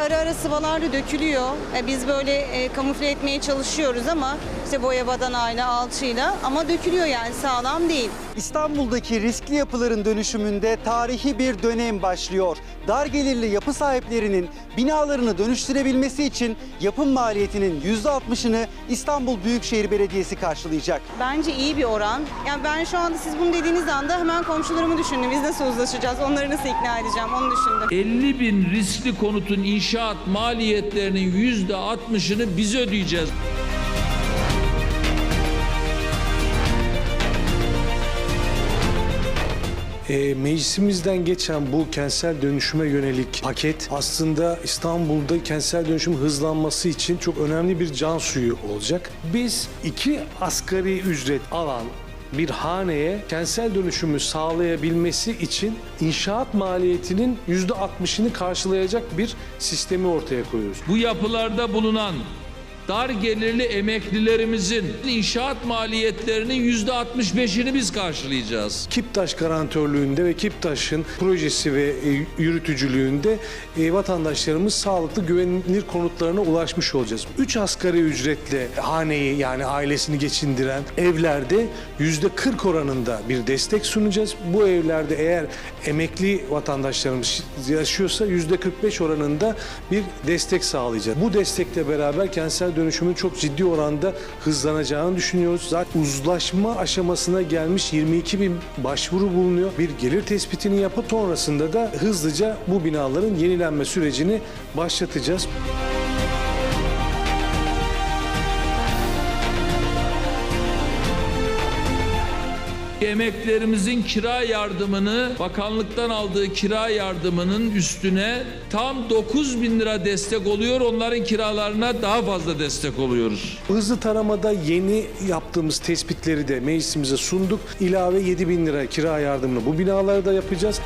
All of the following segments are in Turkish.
ara ara sıvalarda dökülüyor. E, Biz böyle e, kamufle etmeye çalışıyoruz ama işte boya badanayla, alçıyla ama dökülüyor yani sağlam değil. İstanbul'daki riskli yapıların dönüşümünde tarihi bir dönem başlıyor. Dar gelirli yapı sahiplerinin binalarını dönüştürebilmesi için yapım maliyetinin %60'ını İstanbul Büyükşehir Belediyesi karşılayacak. Bence iyi bir oran. Yani ben şu anda siz bunu dediğiniz anda hemen komşularımı düşündüm. Biz nasıl uzlaşacağız, onları nasıl ikna edeceğim onu düşündüm. 50 bin riskli konutun inşaat maliyetlerinin yüzde 60'ını biz ödeyeceğiz. E, meclisimizden geçen bu kentsel dönüşüme yönelik paket aslında İstanbul'da kentsel dönüşüm hızlanması için çok önemli bir can suyu olacak. Biz iki asgari ücret alan bir haneye kentsel dönüşümü sağlayabilmesi için inşaat maliyetinin %60'ını karşılayacak bir sistemi ortaya koyuyoruz. Bu yapılarda bulunan dar gelirli emeklilerimizin inşaat maliyetlerinin yüzde 65'ini biz karşılayacağız. Kiptaş garantörlüğünde ve Kiptaş'ın projesi ve e, yürütücülüğünde e, vatandaşlarımız sağlıklı güvenilir konutlarına ulaşmış olacağız. 3 asgari ücretle haneyi yani ailesini geçindiren evlerde yüzde 40 oranında bir destek sunacağız. Bu evlerde eğer emekli vatandaşlarımız yaşıyorsa yüzde 45 oranında bir destek sağlayacağız. Bu destekle beraber kentsel dönüşümün çok ciddi oranda hızlanacağını düşünüyoruz. Zaten uzlaşma aşamasına gelmiş 22 bin başvuru bulunuyor. Bir gelir tespitini yapıp sonrasında da hızlıca bu binaların yenilenme sürecini başlatacağız. Emeklerimizin kira yardımını bakanlıktan aldığı kira yardımının üstüne tam 9 bin lira destek oluyor. Onların kiralarına daha fazla destek oluyoruz. Hızlı taramada yeni yaptığımız tespitleri de meclisimize sunduk. İlave 7 bin lira kira yardımını bu binalarda yapacağız.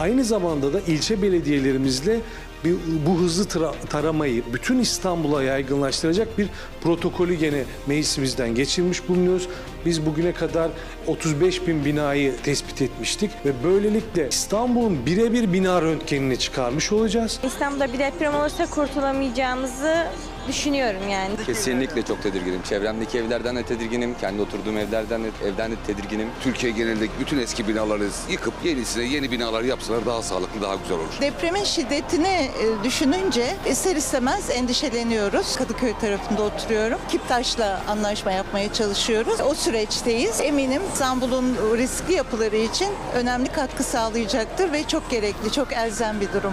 Aynı zamanda da ilçe belediyelerimizle bir- bu hızlı tra- taramayı bütün İstanbul'a yaygınlaştıracak bir protokolü gene meclisimizden geçirmiş bulunuyoruz. Biz bugüne kadar 35 bin binayı tespit etmiştik ve böylelikle İstanbul'un birebir bina röntgenini çıkarmış olacağız. İstanbul'da bir deprem olursa kurtulamayacağımızı düşünüyorum yani. Kesinlikle çok tedirginim. Çevremdeki evlerden de tedirginim. Kendi oturduğum evlerden de, evden de tedirginim. Türkiye genelindeki bütün eski binaları yıkıp yenisine yeni binalar yapsalar daha sağlıklı, daha güzel olur. Depremin şiddetini e, düşününce ister istemez endişeleniyoruz. Kadıköy tarafında oturuyorum. Kiptaş'la anlaşma yapmaya çalışıyoruz. O süreçteyiz. Eminim İstanbul'un riskli yapıları için önemli katkı sağlayacaktır ve çok gerekli, çok elzem bir durum.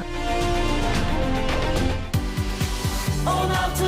16 milyon